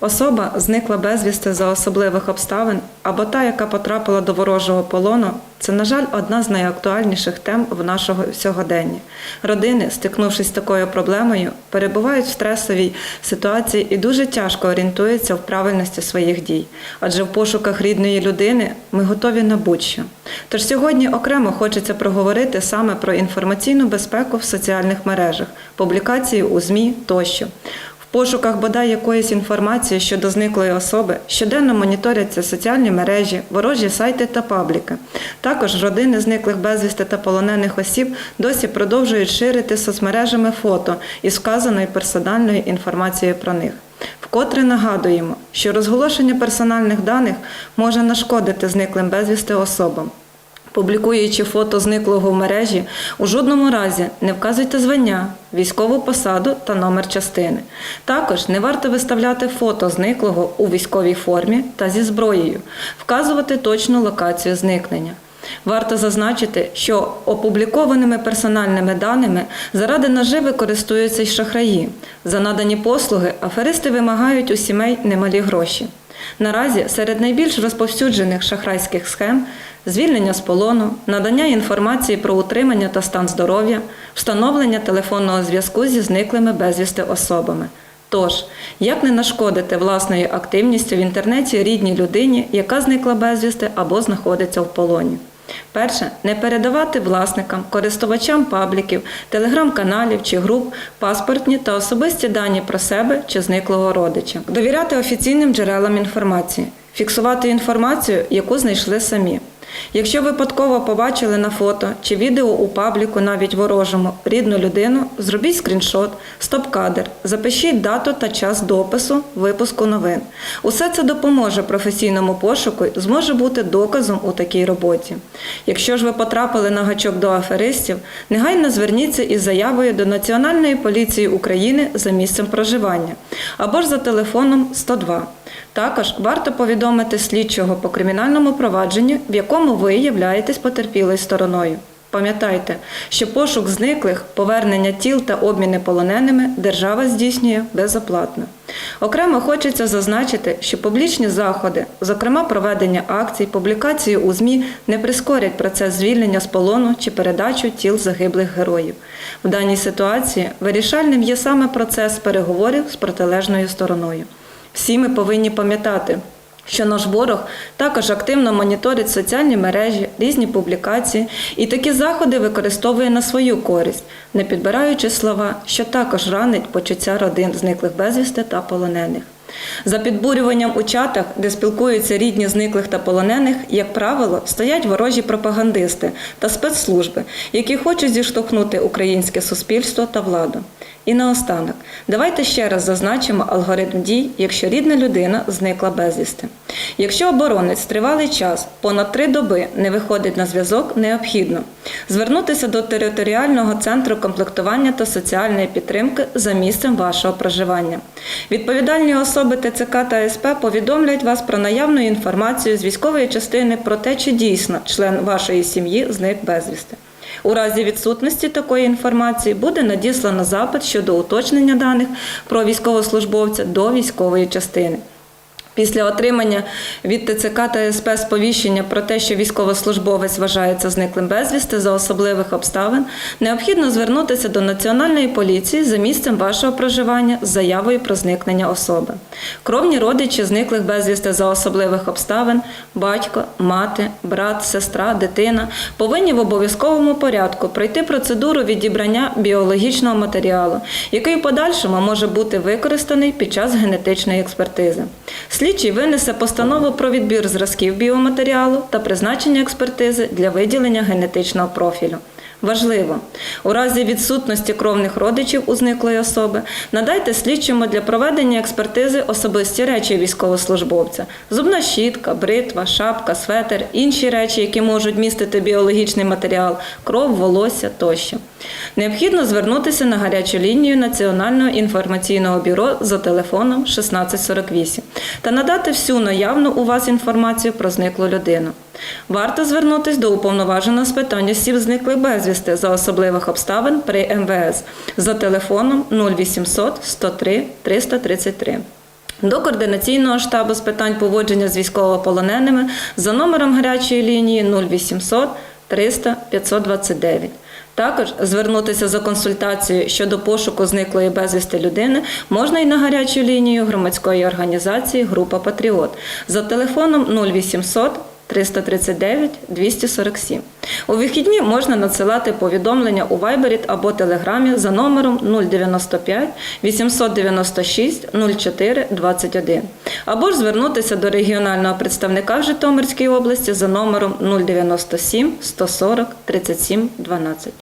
Особа зникла безвісти за особливих обставин або та, яка потрапила до ворожого полону, це, на жаль, одна з найактуальніших тем в нашого сьогодення. Родини, стикнувшись з такою проблемою, перебувають в стресовій ситуації і дуже тяжко орієнтуються в правильності своїх дій. Адже в пошуках рідної людини ми готові на будь-що. Тож сьогодні окремо хочеться проговорити саме про інформаційну безпеку в соціальних мережах, публікації у ЗМІ тощо. Пошуках бодай якоїсь інформації щодо зниклої особи щоденно моніторяться соціальні мережі, ворожі сайти та пабліки. Також родини зниклих безвісти та полонених осіб досі продовжують ширити соцмережами фото із вказаною персональною інформацією про них. Вкотре нагадуємо, що розголошення персональних даних може нашкодити зниклим безвісти особам. Публікуючи фото зниклого в мережі, у жодному разі не вказуйте звання, військову посаду та номер частини. Також не варто виставляти фото зниклого у військовій формі та зі зброєю, вказувати точну локацію зникнення. Варто зазначити, що опублікованими персональними даними заради наживи користуються й шахраї. За надані послуги аферисти вимагають у сімей немалі гроші. Наразі серед найбільш розповсюджених шахрайських схем звільнення з полону, надання інформації про утримання та стан здоров'я, встановлення телефонного зв'язку зі зниклими безвісти особами. Тож, як не нашкодити власною активністю в інтернеті рідній людині, яка зникла безвісти або знаходиться в полоні? Перше, не передавати власникам, користувачам пабліків, телеграм-каналів чи груп паспортні та особисті дані про себе чи зниклого родича. Довіряти офіційним джерелам інформації, фіксувати інформацію, яку знайшли самі. Якщо випадково побачили на фото чи відео у пабліку, навіть ворожому, рідну людину, зробіть скріншот, стоп-кадр, запишіть дату та час допису, випуску новин. Усе це допоможе професійному пошуку і зможе бути доказом у такій роботі. Якщо ж ви потрапили на гачок до аферистів, негайно зверніться із заявою до Національної поліції України за місцем проживання або ж за телефоном 102. Також варто повідомити слідчого по кримінальному провадженню, в якому ви являєтесь потерпілою стороною. Пам'ятайте, що пошук зниклих, повернення тіл та обміни полоненими держава здійснює безоплатно. Окремо хочеться зазначити, що публічні заходи, зокрема проведення акцій, публікації у ЗМІ, не прискорять процес звільнення з полону чи передачу тіл загиблих героїв. В даній ситуації вирішальним є саме процес переговорів з протилежною стороною. Всі ми повинні пам'ятати, що наш ворог також активно моніторить соціальні мережі, різні публікації і такі заходи використовує на свою користь, не підбираючи слова, що також ранить почуття родин зниклих безвісти та полонених. За підбурюванням у чатах, де спілкуються рідні зниклих та полонених, як правило, стоять ворожі пропагандисти та спецслужби, які хочуть зіштовхнути українське суспільство та владу. І наостанок, давайте ще раз зазначимо алгоритм дій, якщо рідна людина зникла безвісти. Якщо оборонець тривалий час, понад три доби не виходить на зв'язок, необхідно звернутися до територіального центру комплектування та соціальної підтримки за місцем вашого проживання. Відповідальні особи ТЦК та СП повідомлять вас про наявну інформацію з військової частини про те, чи дійсно член вашої сім'ї зник безвісти. У разі відсутності такої інформації буде надіслано запит щодо уточнення даних про військовослужбовця до військової частини. Після отримання від ТЦК та СП сповіщення про те, що військовослужбовець вважається зниклим безвісти за особливих обставин, необхідно звернутися до Національної поліції за місцем вашого проживання з заявою про зникнення особи. Кровні родичі зниклих безвісти за особливих обставин, батько, мати, брат, сестра, дитина повинні в обов'язковому порядку пройти процедуру відібрання біологічного матеріалу, який в подальшому може бути використаний під час генетичної експертизи. Слідчий винесе постанову про відбір зразків біоматеріалу та призначення експертизи для виділення генетичного профілю. Важливо, у разі відсутності кровних родичів у зниклої особи надайте слідчому для проведення експертизи особисті речі військовослужбовця: зубна щітка, бритва, шапка, светер, інші речі, які можуть містити біологічний матеріал, кров, волосся тощо. Необхідно звернутися на гарячу лінію Національного інформаційного бюро за телефоном 1648 та надати всю наявну у вас інформацію про зниклу людину. Варто звернутися до уповноваженого з питань осіб зниклих безвісти за особливих обставин при МВС за телефоном 0800 103 333. до координаційного штабу з питань поводження з військовополоненими за номером гарячої лінії 0800 300 529. Також звернутися за консультацією щодо пошуку зниклої безвісти людини можна і на гарячу лінію громадської організації Група Патріот за телефоном 0800 339 247. У вихідні можна надсилати повідомлення у Viber або Телеграмі за номером 095 896 04 21 або ж звернутися до регіонального представника в Житомирській області за номером 097 140 37 12.